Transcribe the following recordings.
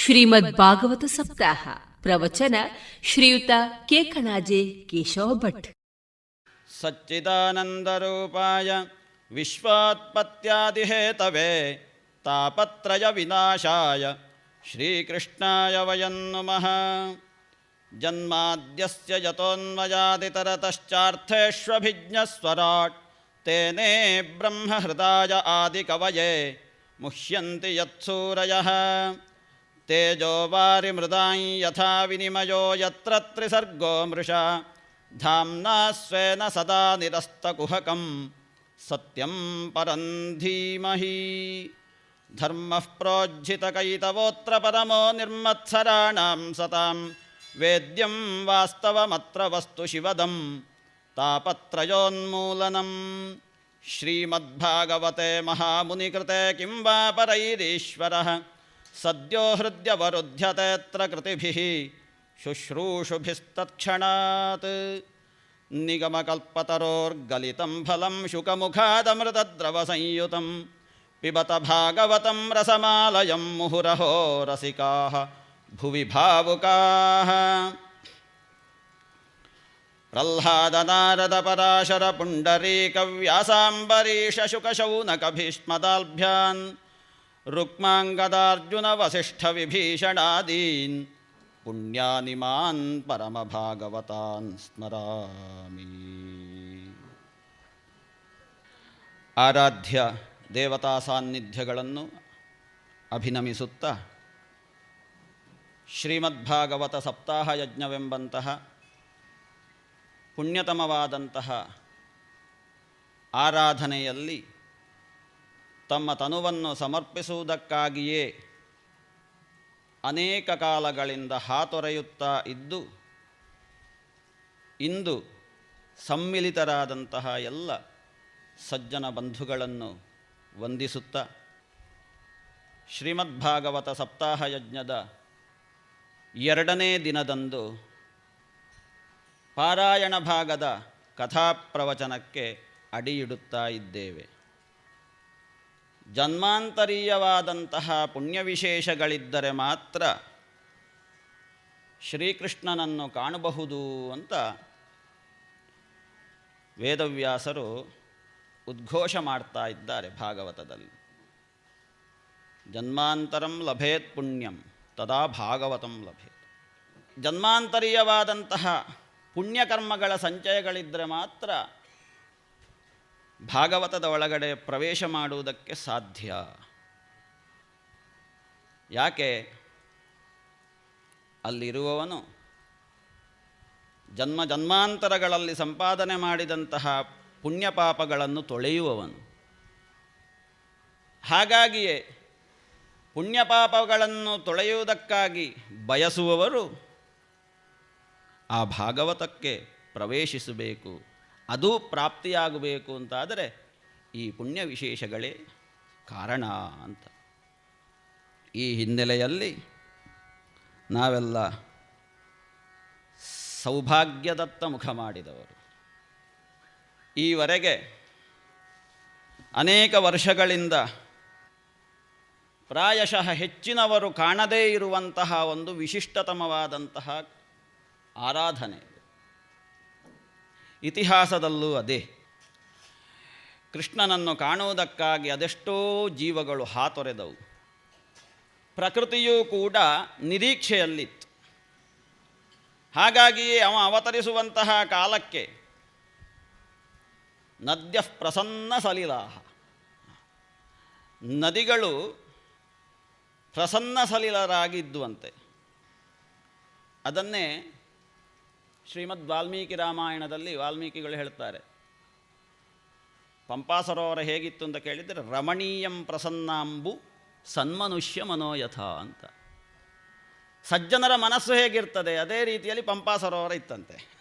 श्रीमद्भागवतसप्ताह प्रवचन श्रीयुता केकनाजे केशव भट्। सच्चिदानन्दरूपाय विश्वात्पत्यादिहेतवे तापत्रयविनाशाय श्रीकृष्णाय वयं नुमः। जन्माद्यस्य यतोन्मयादितरतश्चार्थेष्वभिज्ञस्वराट् तेने ब्रह्महृदाय आदिकवये मुह्यन्ति यत्सूरयः। तेजो वारिमृदां यथा विनिमयो यत्र त्रिसर्गो मृषा। धाम्ना स्वेन सदा निरस्तकुहकं सत्यं परं धीमहि। धर्मः प्रोज्झितकैतवोऽत्र परमो निर्मत्सराणां सतां वेद्यं वास्तवमत्र वस्तु शिवदं तापत्रयोन्मूलनं श्रीमद्भागवते महामुनिकृते किं वा परैरीश्वरः। सद्यो हृद्यवरुध्यतेऽत्र कृतिभिः शुश्रूषुभिस्तत्क्षणात्। निगमकल्पतरोर्गलितं फलं शुकमुखादमृतद्रवसंयुतं, पिबत भागवतं रसमालयं मुहुरहो रसिकाः, भुवि भावुकाः। प्रह्लादनारदपराशरपुण्डरीकव्यासाम्बरीषशुकशौनकभीष्मदाल्भ्यान् ರುಕ್ಮಾಂಗದಾರ್ಜುನವಸಿಷ್ಠವಿಭೀಷಣಾದೀನ್ ಪುಣ್ಯಾನಿ ಮಾನ್ ಪರಮಭಾಗವತಾನ್ ಸ್ಮರಾಮಿ ಆರಾಧ್ಯ ದೇವತಾ ಸಾನ್ನಿಧ್ಯಗಳನ್ನು ಅಭಿನಮಿಸುತ್ತ ಶ್ರೀಮದ್ಭಾಗವತ ಸಪ್ತಾಹ ಯಜ್ಞವೆಂಬಂತಹ ಪುಣ್ಯತಮವಾದಂತಹ ಆರಾಧನೆಯಲ್ಲಿ ತಮ್ಮ ತನುವನ್ನು ಸಮರ್ಪಿಸುವುದಕ್ಕಾಗಿಯೇ ಅನೇಕ ಕಾಲಗಳಿಂದ ಹಾತೊರೆಯುತ್ತಾ ಇದ್ದು, ಇಂದು ಸಮ್ಮಿಲಿತರಾದಂತಹ ಎಲ್ಲ ಸಜ್ಜನ ಬಂಧುಗಳನ್ನು ವಂದಿಸುತ್ತಾ, ಶ್ರೀಮದ್ಭಾಗವತ ಸಪ್ತಾಹ ಯಜ್ಞದ ಎರಡನೇ ದಿನದಂದು ಪಾರಾಯಣ ಭಾಗದ ಕಥಾಪ್ರವಚನಕ್ಕೆ ಅಡಿಯಿಡುತ್ತಾ ಇದ್ದೇವೆ. ಜನ್ಮಾಂತರೀಯವಾದಂತಹ ಪುಣ್ಯವಿಶೇಷಗಳಿದ್ದರೆ ಮಾತ್ರ ಶ್ರೀಕೃಷ್ಣನನ್ನು ಕಾಣಬಹುದು ಅಂತ ವೇದವ್ಯಾಸರು ಉದ್ಘೋಷ ಮಾಡ್ತಾ ಇದ್ದಾರೆ ಭಾಗವತದಲ್ಲಿ. ಜನ್ಮಾಂತರಂ ಲಭೇತ್ ಪುಣ್ಯಂ, ತದಾ ಭಾಗವತಂ ಲಭೇತ್. ಜನ್ಮಾಂತರೀಯವಾದಂತಹ ಪುಣ್ಯಕರ್ಮಗಳ ಸಂಚಯಗಳಿದ್ದರೆ ಮಾತ್ರ ಭಾಗವತದ ಒಳಗಡೆ ಪ್ರವೇಶ ಮಾಡುವುದಕ್ಕೆ ಸಾಧ್ಯ. ಯಾಕೆ? ಅಲ್ಲಿರುವವನು ಜನ್ಮ ಜನ್ಮಾಂತರಗಳಲ್ಲಿ ಸಂಪಾದನೆ ಮಾಡಿದಂತಹ ಪುಣ್ಯಪಾಪಗಳನ್ನು ತೊಳೆಯುವವನು. ಹಾಗಾಗಿಯೇ ಪುಣ್ಯಪಾಪಗಳನ್ನು ತೊಳೆಯುವುದಕ್ಕಾಗಿ ಬಯಸುವವರು ಆ ಭಾಗವತಕ್ಕೆ ಪ್ರವೇಶಿಸಬೇಕು. ಅದು ಪ್ರಾಪ್ತಿಯಾಗಬೇಕು ಅಂತಾದರೆ ಈ ಪುಣ್ಯ ವಿಶೇಷಗಳೇ ಕಾರಣ ಅಂತ. ಈ ಹಿನ್ನೆಲೆಯಲ್ಲಿ ನಾವೆಲ್ಲ ಸೌಭಾಗ್ಯದತ್ತ ಮುಖ ಮಾಡಿದವರು. ಈವರೆಗೆ ಅನೇಕ ವರ್ಷಗಳಿಂದ ಪ್ರಾಯಶಃ ಹೆಚ್ಚಿನವರು ಕಾಣದೇ ಇರುವಂತಹ ಒಂದು ವಿಶಿಷ್ಟತಮವಾದಂತಹ ಆರಾಧನೆ. ಇತಿಹಾಸದಲ್ಲೂ ಅದೇ. ಕೃಷ್ಣನನ್ನು ಕಾಣುವುದಕ್ಕಾಗಿ ಅದೆಷ್ಟೋ ಜೀವಗಳು ಹಾತೊರೆದವು. ಪ್ರಕೃತಿಯೂ ಕೂಡ ನಿರೀಕ್ಷೆಯಲ್ಲಿತ್ತು. ಹಾಗಾಗಿಯೇ ಅವ ಅವತರಿಸುವಂತಹ ಕಾಲಕ್ಕೆ ನದ್ಯ ಪ್ರಸನ್ನ ಸಲಿಲಾಹ. ನದಿಗಳು ಪ್ರಸನ್ನ ಸಲಿಲರಾಗಿದ್ದುವಂತೆ. ಅದನ್ನೇ ಶ್ರೀಮದ್ ವಾಲ್ಮೀಕಿ ರಾಮಾಯಣದಲ್ಲಿ ವಾಲ್ಮೀಕಿಗಳು ಹೇಳ್ತಾರೆ ಪಂಪಾ ಸರೋವರ ಹೇಗಿತ್ತು ಅಂತ ಕೇಳಿದರೆ, ರಮಣೀಯಂ ಪ್ರಸನ್ನಾಂಬು ಸನ್ಮನುಷ್ಯ ಮನೋಯಥ ಅಂತ. ಸಜ್ಜನರ ಮನಸ್ಸು ಹೇಗಿರ್ತದೆ? ಅದೇ ರೀತಿಯಲ್ಲಿ ಪಂಪಾ ಸರೋವರ ಇತ್ತಂತೆ.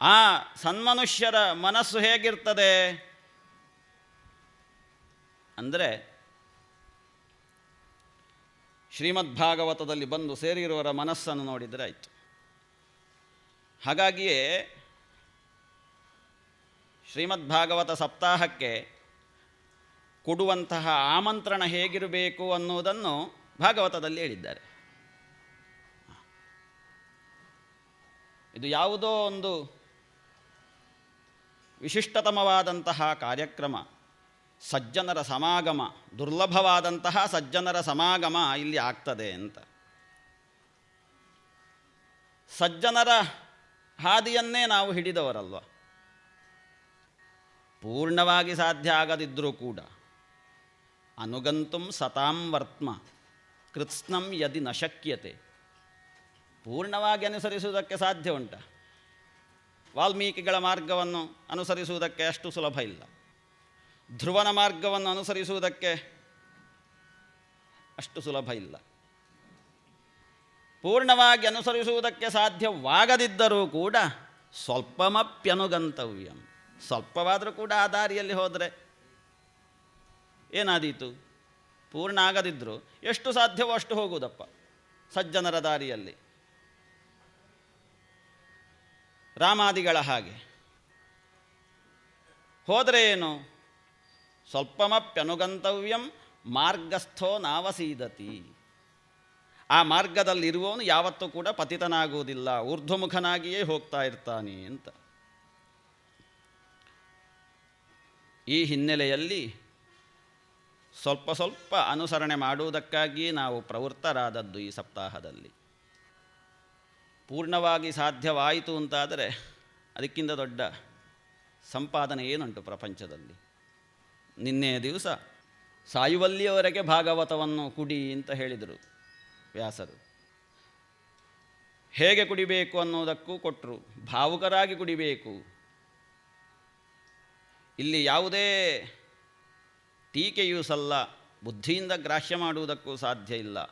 ಆ ಸನ್ಮನುಷ್ಯರ ಮನಸ್ಸು ಹೇಗಿರ್ತದೆ? ಅಂದರೆ ಶ್ರೀಮದ್ಭಾಗವತದಲ್ಲಿ ಬಂದು ಸೇರಿರುವವರ ಮನಸ್ಸನ್ನು ನೋಡಿದರೆ ಆಯಿತು. ಹಾಗಾಗಿಯೇ ಶ್ರೀಮದ್ಭಾಗವತ ಸಪ್ತಾಹಕ್ಕೆ ಕೊಡುವಂತಹ ಆಮಂತ್ರಣ ಹೇಗಿರಬೇಕು ಅನ್ನುವುದನ್ನು ಭಾಗವತದಲ್ಲಿ ಹೇಳಿದ್ದಾರೆ. ಇದು ಯಾವುದೋ ಒಂದು ವಿಶಿಷ್ಟತಮವಾದಂತಹ ಕಾರ್ಯಕ್ರಮ. ಸಜ್ಜನರ ಸಮಾಗಮ, ದುರ್ಲಭವಾದಂತಹ ಸಜ್ಜನರ ಸಮಾಗಮ ಇಲ್ಲಿ ಆಗ್ತದೆ ಅಂತ. ಸಜ್ಜನರ ಹಾದಿಯನ್ನೇ ನಾವು ಹಿಡಿದವರಲ್ವ? ಪೂರ್ಣವಾಗಿ ಸಾಧ್ಯ ಆಗದಿದ್ದರೂ ಕೂಡ. ಅನುಗಂತುಂ ಸತಾಂ ವರ್ತ್ಮ, ಕೃತ್ಸ್ನಂ ಯದಿ ನ ಶಕ್ಯತೆ. ಪೂರ್ಣವಾಗಿ ಅನುಸರಿಸುವುದಕ್ಕೆ ಸಾಧ್ಯ ಉಂಟ? ವಾಲ್ಮೀಕಿಗಳ ಮಾರ್ಗವನ್ನು ಅನುಸರಿಸುವುದಕ್ಕೆ ಅಷ್ಟು ಸುಲಭ ಇಲ್ಲ. ಧ್ರುವನ ಮಾರ್ಗವನ್ನು ಅನುಸರಿಸುವುದಕ್ಕೆ ಅಷ್ಟು ಸುಲಭ ಇಲ್ಲ. ಪೂರ್ಣವಾಗಿ ಅನುಸರಿಸುವುದಕ್ಕೆ ಸಾಧ್ಯವಾಗದಿದ್ದರೂ ಕೂಡ ಸ್ವಲ್ಪಮಪ್ಯನುಗಂತವ್ಯಂ. ಸ್ವಲ್ಪವಾದರೂ ಕೂಡ ಆ ದಾರಿಯಲ್ಲಿ ಹೋದರೆ ಏನಾದೀತು? ಪೂರ್ಣ ಆಗದಿದ್ದರೂ ಎಷ್ಟು ಸಾಧ್ಯವೋ ಅಷ್ಟು ಹೋಗುವುದಪ್ಪ ಸಜ್ಜನರ ದಾರಿಯಲ್ಲಿ. ರಾಮಾದಿಗಳ ಹಾಗೆ. ಹೋದರೆ ಏನು? ಸ್ವಲ್ಪಮಪ್ಯನುಗಂತವ್ಯಂ ಮಾರ್ಗಸ್ಥೋ ನಾವಸೀದತಿ. ಆ ಮಾರ್ಗದಲ್ಲಿರುವವನು ಯಾವತ್ತೂ ಕೂಡ ಪತಿತನಾಗುವುದಿಲ್ಲ, ಊರ್ಧ್ವಮುಖನಾಗಿಯೇ ಹೋಗ್ತಾ ಇರ್ತಾನೆ ಅಂತ. ಈ ಹಿನ್ನೆಲೆಯಲ್ಲಿ ಸ್ವಲ್ಪ ಸ್ವಲ್ಪ ಅನುಸರಣೆ ಮಾಡುವುದಕ್ಕಾಗಿ ನಾವು ಪ್ರವೃತ್ತರಾದದ್ದು ಈ ಸಪ್ತಾಹದಲ್ಲಿ. ಪೂರ್ಣವಾಗಿ ಸಾಧ್ಯವಾಯಿತು ಅಂತಾದರೆ ಅದಕ್ಕಿಂತ ದೊಡ್ಡ ಸಂಪಾದನೆ ಏನುಂಟು ಪ್ರಪಂಚದಲ್ಲಿ? ನಿನ್ನೆಯ ದಿವಸ ಸಾಯುವಲ್ಲಿಯವರೆಗೆ ಭಾಗವತವನ್ನು ಕುಡಿ ಅಂತ ಹೇಳಿದರು ವ್ಯಾಸರು. ಹೇಗೆ ಕುಡಿಬೇಕು ಅನ್ನೋದಕ್ಕೂ ಕೊಟ್ಟರು ಭಾವುಕರಾಗಿ ಕುಡಿಬೇಕು. ಇಲ್ಲಿ ಯಾವುದೇ ಟೀಕೆಯೂ ಸಲ್ಲ, ಬುದ್ಧಿಯಿಂದ ಗ್ರಾಹ್ಯ ಮಾಡುವುದಕ್ಕೂ ಸಾಧ್ಯ ಇಲ್ಲ.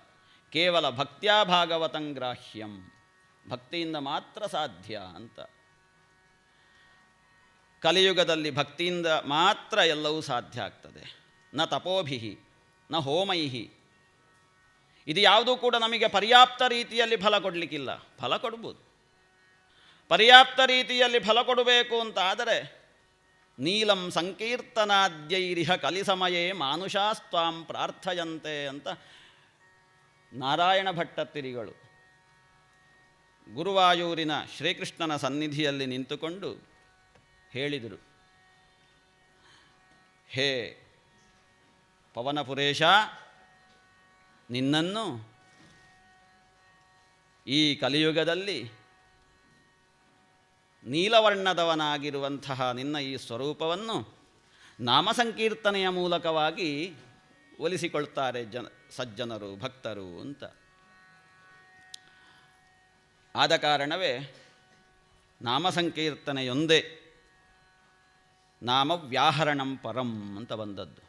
ಕೇವಲ ಭಕ್ತ್ಯಾ ಭಾಗವತಂ ಗ್ರಾಹ್ಯಂ, ಭಕ್ತಿಯಿಂದ ಮಾತ್ರ ಸಾಧ್ಯ ಅಂತ. ಕಲಿಯುಗದಲ್ಲಿ ಭಕ್ತಿಯಿಂದ ಮಾತ್ರ ಎಲ್ಲವೂ ಸಾಧ್ಯ ಆಗ್ತದೆ. ನ ತಪೋಭಿ ನ ಹೋಮೈಹಿ. ಇದು ಯಾವುದೂ ಕೂಡ ನಮಗೆ ಪರ್ಯಾಪ್ತ ರೀತಿಯಲ್ಲಿ ಫಲ ಕೊಡಲಿಕ್ಕಿಲ್ಲ. ಫಲ ಕೊಡ್ಬೋದು. ಪರ್ಯಾಪ್ತ ರೀತಿಯಲ್ಲಿ ಫಲ ಕೊಡಬೇಕು ಅಂತ ಆದರೆ ನೀಲಂ ಸಂಕೀರ್ತನಾದ್ಯೈರಿಹ ಕಲಿಸಮಯೇ ಮಾನುಷಾಸ್ತ್ವಾಂ ಪ್ರಾರ್ಥಯಂತೆ ಅಂತ ನಾರಾಯಣ ಭಟ್ಟತಿರಿಗಳು ಗುರುವಾಯೂರಿನ ಶ್ರೀಕೃಷ್ಣನ ಸನ್ನಿಧಿಯಲ್ಲಿ ನಿಂತುಕೊಂಡು ಹೇಳಿದರು. ಹೇ ಪವನಪುರೇಶ, ನಿನ್ನನ್ನು ಈ ಕಲಿಯುಗದಲ್ಲಿ ನೀಲವರ್ಣದವನಾಗಿರುವಂತಹ ನಿನ್ನ ಈ ಸ್ವರೂಪವನ್ನು ನಾಮಸಂಕೀರ್ತನೆಯ ಮೂಲಕವಾಗಿ ಒಲಿಸಿಕೊಳ್ತಾರೆ ಜನ, ಸಜ್ಜನರು, ಭಕ್ತರು ಅಂತ. ಆದ ಕಾರಣವೇ ನಾಮ ಸಂಕೀರ್ತನೆಯೊಂದೇ ನಾಮ ವ್ಯಾಹರಣಂ ಪರಂ ಅಂತ ಬಂದದ್ದು.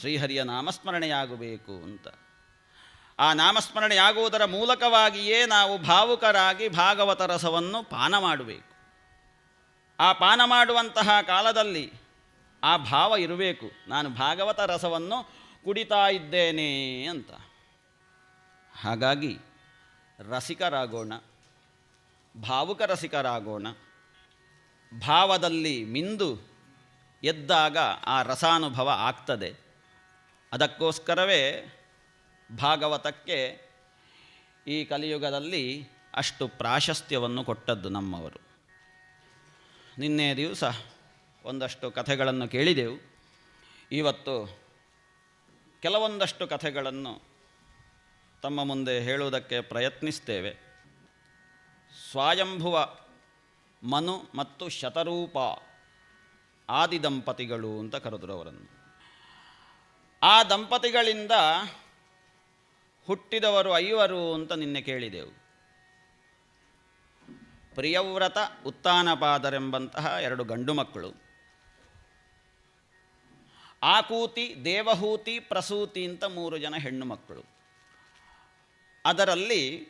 ಶ್ರೀಹರಿಯ ನಾಮಸ್ಮರಣೆಯಾಗಬೇಕು ಅಂತ. ಆ ನಾಮಸ್ಮರಣೆಯಾಗುವುದರ ಮೂಲಕವಾಗಿಯೇ ನಾವು ಭಾವುಕರಾಗಿ ಭಾಗವತ ರಸವನ್ನು ಪಾನ ಮಾಡಬೇಕು. ಆ ಪಾನ ಮಾಡುವಂತಹ ಕಾಲದಲ್ಲಿ ಆ ಭಾವ ಇರಬೇಕು. ನಾನು ಭಾಗವತ ರಸವನ್ನು ಕುಡಿತಾ ಇದ್ದೇನೆ ಅಂತ. ಹಾಗಾಗಿ ರಸಿಕರಾಗೋಣ, ಭಾವುಕ ರಸಿಕರಾಗೋಣ. ಭಾವದಲ್ಲಿ ಮಿಂದು ಎದ್ದಾಗ ಆ ರಸಾನುಭವ ಆಗ್ತದೆ. ಅದಕ್ಕೋಸ್ಕರವೇ ಭಾಗವತಕ್ಕೆ ಈ ಕಲಿಯುಗದಲ್ಲಿ ಅಷ್ಟು ಪ್ರಾಶಸ್ತ್ಯವನ್ನು ಕೊಟ್ಟದ್ದು ನಮ್ಮವರು. ನಿನ್ನೆ ದಿವಸ ಒಂದಷ್ಟು ಕಥೆಗಳನ್ನು ಕೇಳಿದೆವು. ಇವತ್ತು ಕೆಲವೊಂದಷ್ಟು ಕಥೆಗಳನ್ನು ತಮ್ಮ ಮುಂದೆ ಹೇಳುವುದಕ್ಕೆ ಪ್ರಯತ್ನಿಸ್ತೇವೆ. ಸ್ವಯಂಭುವ ಮನು ಮತ್ತು ಶತರೂಪ ಆದಿ ದಂಪತಿಗಳು ಅಂತ ಕರೆದರು ಅವರನ್ನು. ಆ ದಂಪತಿಗಳಿಂದ ಹುಟ್ಟಿದವರು ಐವರು ಅಂತ ನಿನ್ನೆ ಕೇಳಿದೆವು. ಪ್ರಿಯವ್ರತ, ಉತ್ತಾನಪಾದರೆಂಬಂತಹ ಎರಡು ಗಂಡು ಮಕ್ಕಳು. ಆಕೂತಿ, ದೇವಹೂತಿ, ಪ್ರಸೂತಿ ಅಂತ ಮೂರು ಜನ ಹೆಣ್ಣು ಮಕ್ಕಳು. ಅದರಲ್ಲಿ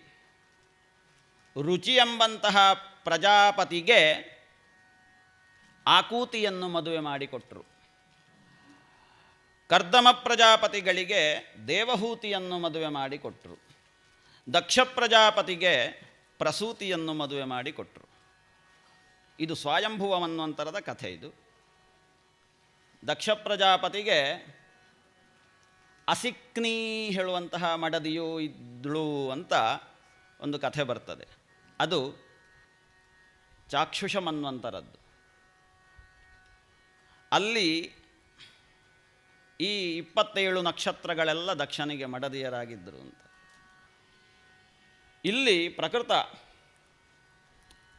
ರುಚಿ ಎಂಬಂತಹ ಪ್ರಜಾಪತಿಗೆ ಆಕೂತಿಯನ್ನು ಮದುವೆ ಮಾಡಿಕೊಟ್ಟರು ಕರ್ದಮ ಪ್ರಜಾಪತಿಗಳಿಗೆ ದೇವಹೂತಿಯನ್ನು ಮದುವೆ ಮಾಡಿಕೊಟ್ಟರು ದಕ್ಷ ಪ್ರಜಾಪತಿಗೆ ಪ್ರಸೂತಿಯನ್ನು ಮದುವೆ ಮಾಡಿಕೊಟ್ಟರು ಇದು ಸ್ವಯಂಭುವ ಅನ್ನುವಂಥರದ ಕಥೆ ಇದು. ದಕ್ಷ ಪ್ರಜಾಪತಿಗೆ ಅಸಿಕ್ನಿ ಹೇಳುವಂತಹ ಮಡದಿಯೂ ಇದ್ಳು ಅಂತ ಒಂದು ಕಥೆ ಬರ್ತದೆ. ಅದು ಚಾಕ್ಷುಷ ಮನ್ವಂತರದ್ದು ಅಲ್ಲಿ ಈ ಇಪ್ಪತ್ತೇಳು ನಕ್ಷತ್ರಗಳೆಲ್ಲ ದಕ್ಷನಿಗೆ ಮಡದಿಯರಾಗಿದ್ದರು ಅಂತ. ಇಲ್ಲಿ ಪ್ರಕೃತ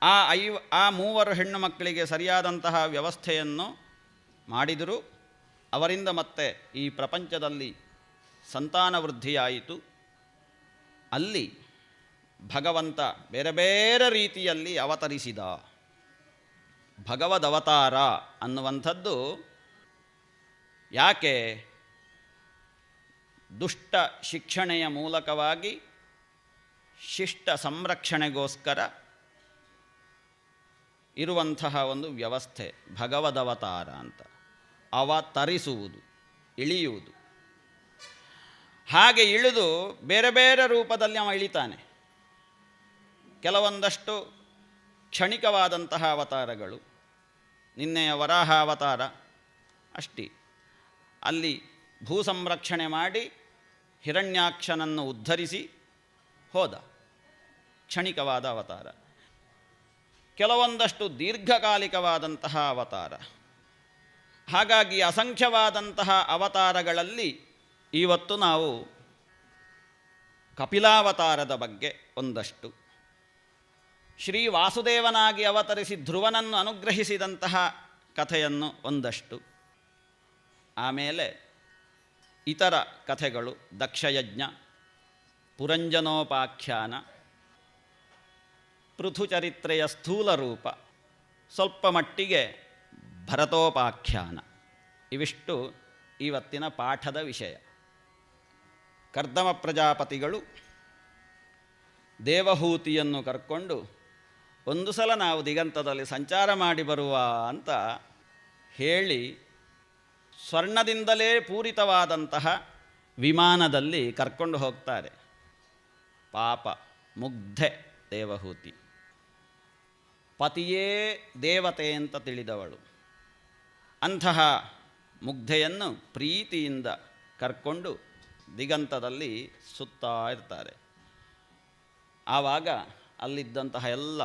ಆ ಐವ, ಆ ಮೂವರು ಹೆಣ್ಣು ಮಕ್ಕಳಿಗೆ ಸರಿಯಾದಂತಹ ವ್ಯವಸ್ಥೆಯನ್ನು ಮಾಡಿದರು. ಅವರಿಂದ ಮತ್ತೆ ಈ ಪ್ರಪಂಚದಲ್ಲಿ ಸಂತಾನ ವೃದ್ಧಿಯಾಯಿತು. ಅಲ್ಲಿ ಭಗವಂತ ಬೇರೆ ಬೇರೆ ರೀತಿಯಲ್ಲಿ ಅವತರಿಸಿದ. ಭಗವದ್ ಅವತಾರ ಅನ್ನುವಂಥದ್ದು ಯಾಕೆ? ದುಷ್ಟ ಶಿಕ್ಷಣೆಯ ಮೂಲಕವಾಗಿ ಶಿಷ್ಟ ಸಂರಕ್ಷಣೆಗೋಸ್ಕರ ಇರುವಂತಹ ಒಂದು ವ್ಯವಸ್ಥೆ ಭಗವದವತಾರ ಅಂತ. ಅವತರಿಸುವುದು ಇಳಿಯುವುದು. ಹಾಗೆ ಇಳಿದು ಬೇರೆ ಬೇರೆ ರೂಪದಲ್ಲಿ ಅವ ಇಳಿತಾನೆ. ಕೆಲವೊಂದಷ್ಟು ಕ್ಷಣಿಕವಾದಂತಹ ಅವತಾರಗಳು. ನಿನ್ನೆಯ ವರಾಹ ಅವತಾರ ಅಷ್ಟಿ. ಅಲ್ಲಿ ಭೂ ಸಂರಕ್ಷಣೆ ಮಾಡಿ ಹಿರಣ್ಯಾಕ್ಷನನ್ನು ಉದ್ಧರಿಸಿ ಹೋದ. ಕ್ಷಣಿಕವಾದ ಅವತಾರ. ಕೆಲವೊಂದಷ್ಟು ದೀರ್ಘಕಾಲಿಕವಾದಂತಹ ಅವತಾರ. ಹಾಗಾಗಿ ಅಸಂಖ್ಯವಾದಂತಹ ಅವತಾರಗಳಲ್ಲಿ ಇವತ್ತು ನಾವು ಕಪಿಲಾವತಾರದ ಬಗ್ಗೆ ಒಂದಷ್ಟು ಶ್ರೀ ವಾಸುದೇವನಾಗಿ ಅವತರಿಸಿ ಧ್ರುವನನ್ನು ಅನುಗ್ರಹಿಸಿದಂತಹ ಕಥೆಯನ್ನು ಒಂದಷ್ಟು. ಆಮೇಲೆ ಇತರ ಕಥೆಗಳು, ದಕ್ಷಯಜ್ಞ, ಪುರಂಜನೋಪಾಖ್ಯಾನ, ಪೃಥುಚರಿತ್ರೆಯ ಸ್ಥೂಲ ರೂಪ, ಸ್ವಲ್ಪ ಮಟ್ಟಿಗೆ ಭರತೋಪಾಖ್ಯಾನ, ಇವಿಷ್ಟು ಇವತ್ತಿನ ಪಾಠದ ವಿಷಯ. ಕರ್ದಮ ಪ್ರಜಾಪತಿಗಳು ದೇವಹೂತಿಯನ್ನು ಕರ್ಕೊಂಡು ಒಂದು ಸಲ ನಾವು ದಿಗಂತದಲ್ಲಿ ಸಂಚಾರ ಮಾಡಿ ಬರುವ ಅಂತ ಹೇಳಿ ಸ್ವರ್ಣದಿಂದಲೇ ಪೂರಿತವಾದಂತಹ ವಿಮಾನದಲ್ಲಿ ಕರ್ಕೊಂಡು ಹೋಗ್ತಾರೆ. ಪಾಪ, ಮುಗ್ಧೆ ದೇವಹೂತಿ. ಪತಿಯೇ ದೇವತೆ ಅಂತ ತಿಳಿದವಳು. ಅಂತಹ ಮುಗ್ಧೆಯನ್ನು ಪ್ರೀತಿಯಿಂದ ಕರ್ಕೊಂಡು ದಿಗಂತದಲ್ಲಿ ಸುತ್ತಾ ಇರ್ತಾರೆ. ಆವಾಗ ಅಲ್ಲಿದ್ದಂತಹ ಎಲ್ಲ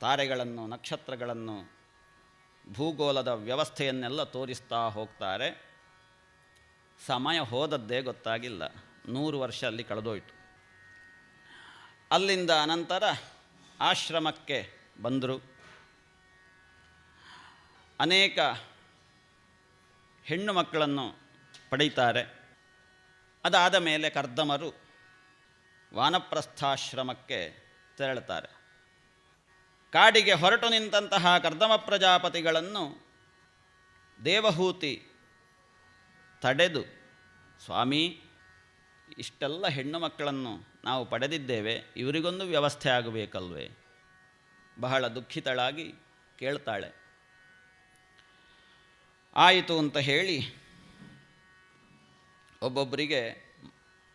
ತಾರೆಗಳನ್ನು, ನಕ್ಷತ್ರಗಳನ್ನು, ಭೂಗೋಳದ ವ್ಯವಸ್ಥೆಯನ್ನೆಲ್ಲ ತೋರಿಸ್ತಾ ಹೋಗ್ತಾರೆ. ಸಮಯ ಹೋದದ್ದೇ ಗೊತ್ತಾಗಿಲ್ಲ. ನೂರು ವರ್ಷ ಅಲ್ಲಿ ಕಳೆದೋಯ್ತು. ಅಲ್ಲಿಂದ ಅನಂತರ ಆಶ್ರಮಕ್ಕೆ ಬಂದರು. ಅನೇಕ ಹೆಣ್ಣು ಮಕ್ಕಳನ್ನು ಪಡೀತಾರೆ. ಅದಾದ ಮೇಲೆ ಕರ್ದಮರು ವಾನಪ್ರಸ್ಥಾಶ್ರಮಕ್ಕೆ ತೆರಳುತ್ತಾರೆ. ಕಾಡಿಗೆ ಹೊರಟು ನಿಂತಹ ಕರ್ದಮ ಪ್ರಜಾಪತಿಗಳನ್ನು ದೇವಹೂತಿ ತಡೆದು, ಸ್ವಾಮಿ, ಇಷ್ಟೆಲ್ಲ ಹೆಣ್ಣು ಮಕ್ಕಳನ್ನು ನಾವು ಪಡೆದಿದ್ದೇವೆ, ಇವರಿಗೊಂದು ವ್ಯವಸ್ಥೆ ಆಗಬೇಕಲ್ವೇ? ಬಹಳ ದುಃಖಿತಳಾಗಿ ಕೇಳ್ತಾಳೆ. ಆಯಿತು ಅಂತ ಹೇಳಿ ಒಬ್ಬೊಬ್ಬರಿಗೆ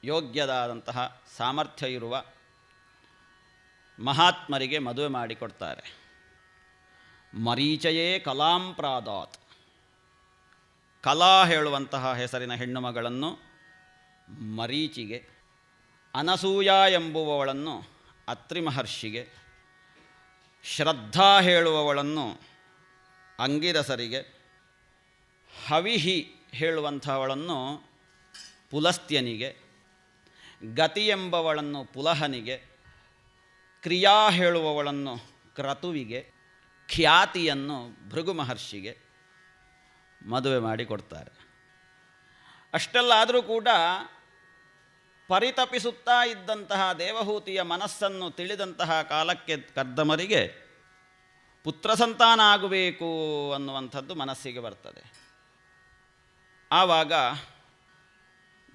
ಯೋಗ್ಯದಾದಂತಹ ಸಾಮರ್ಥ್ಯ ಇರುವ ಮಹಾತ್ಮರಿಗೆ ಮದುವೆ ಮಾಡಿಕೊಡ್ತಾರೆ. ಮರೀಚಯೇ ಕಲಾಂ ಪ್ರಾದಾತ್. ಕಲಾ ಹೇಳುವಂತಹ ಹೆಸರಿನ ಹೆಣ್ಣು ಮಗಳನ್ನು ಮರೀಚಿಗೆ, ಅನಸೂಯ ಎಂಬುವವಳನ್ನು ಅತ್ರಿ ಮಹರ್ಷಿಗೆ ಶ್ರದ್ಧಾ ಹೇಳುವವಳನ್ನು ಅಂಗಿರಸರಿಗೆ, ಹವಿಹಿ ಹೇಳುವಂಥವಳನ್ನು ಪುಲಸ್ತ್ಯನಿಗೆ, ಗತಿ ಎಂಬವಳನ್ನು ಪುಲಹನಿಗೆ ಕ್ರಿಯಾ ಹೇಳುವವಳನ್ನು ಕ್ರತುವಿಗೆ, ಖ್ಯಾತಿಯನ್ನು ಭೃಗು ಮಹರ್ಷಿಗೆ ಮದುವೆ ಮಾಡಿಕೊಡ್ತಾರೆ ಕೊಡ್ತಾರೆ. ಅಷ್ಟಲ್ಲಾದರೂ ಕೂಡ ಪರಿತಪಿಸುತ್ತಾ ಇದ್ದಂತಹ ದೇವಹೂತಿಯ ಮನಸ್ಸನ್ನು ತಿಳಿದಂತಹ ಕಾಲಕ್ಕೆ ಕರ್ದಮರಿಗೆ ಪುತ್ರ ಸಂತಾನ ಆಗಬೇಕು ಅನ್ನುವಂಥದ್ದು ಮನಸ್ಸಿಗೆ ಬರ್ತದೆ. ಆವಾಗ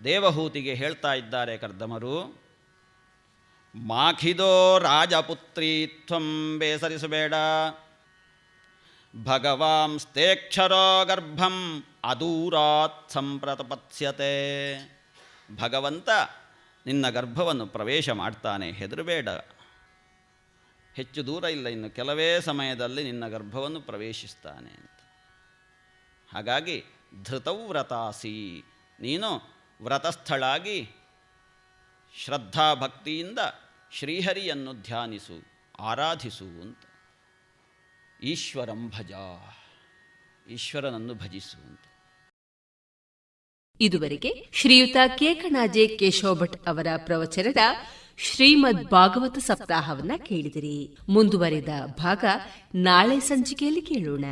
ದೇವಹೂತಿಗೆ ಹೇಳ್ತಾ ಇದ್ದಾರೆ ಕರ್ದಮರು ಮಾಖಿದೋ ರಾಜಪುತ್ರಿ ತ್ವಂ ಬೇಸರಿಸಬೇಡ. ಭಗವಾಂಸ್ತೇಕ್ಷರೋ ಗರ್ಭಂ ಅದೂರಾತ್ ಸಂಪ್ರತಪತ್ಸ್ಯತೆ. ಭಗವಂತ ನಿನ್ನ ಗರ್ಭವನ್ನು ಪ್ರವೇಶ ಮಾಡ್ತಾನೆ, ಹೆದರಬೇಡ. ಹೆಚ್ಚು ದೂರ ಇಲ್ಲ, ಇನ್ನು ಕೆಲವೇ ಸಮಯದಲ್ಲಿ ನಿನ್ನ ಗರ್ಭವನ್ನು ಪ್ರವೇಶಿಸ್ತಾನೆ ಅಂತ. ಹಾಗಾಗಿ ಧೃತವ್ರತಾಸಿ ನೀನು ವ್ರತಸ್ಥಳಾಗಿ ಶ್ರದ್ಧಾಭಕ್ತಿಯಿಂದ ಶ್ರೀಹರಿಯನ್ನು ಧ್ಯಾನಿಸು, ಆರಾಧಿಸು ಅಂತ. ಈಶ್ವರಂ ಭಜ, ಈಶ್ವರನನ್ನು ಭಜಿಸು ಅಂತ. ಇದುವರೆಗೆ ಶ್ರೀಯುತ ಕೇಕಣಾಜೆ ಕೇಶವ ಭಟ್ ಅವರ ಪ್ರವಚನದ ಶ್ರೀಮದ್ ಭಾಗವತ ಸಪ್ತಾಹವನ್ನ ಕೇಳಿದಿರಿ. ಮುಂದುವರೆದ ಭಾಗ ನಾಳೆ ಸಂಚಿಕೆಯಲ್ಲಿ ಕೇಳೋಣ.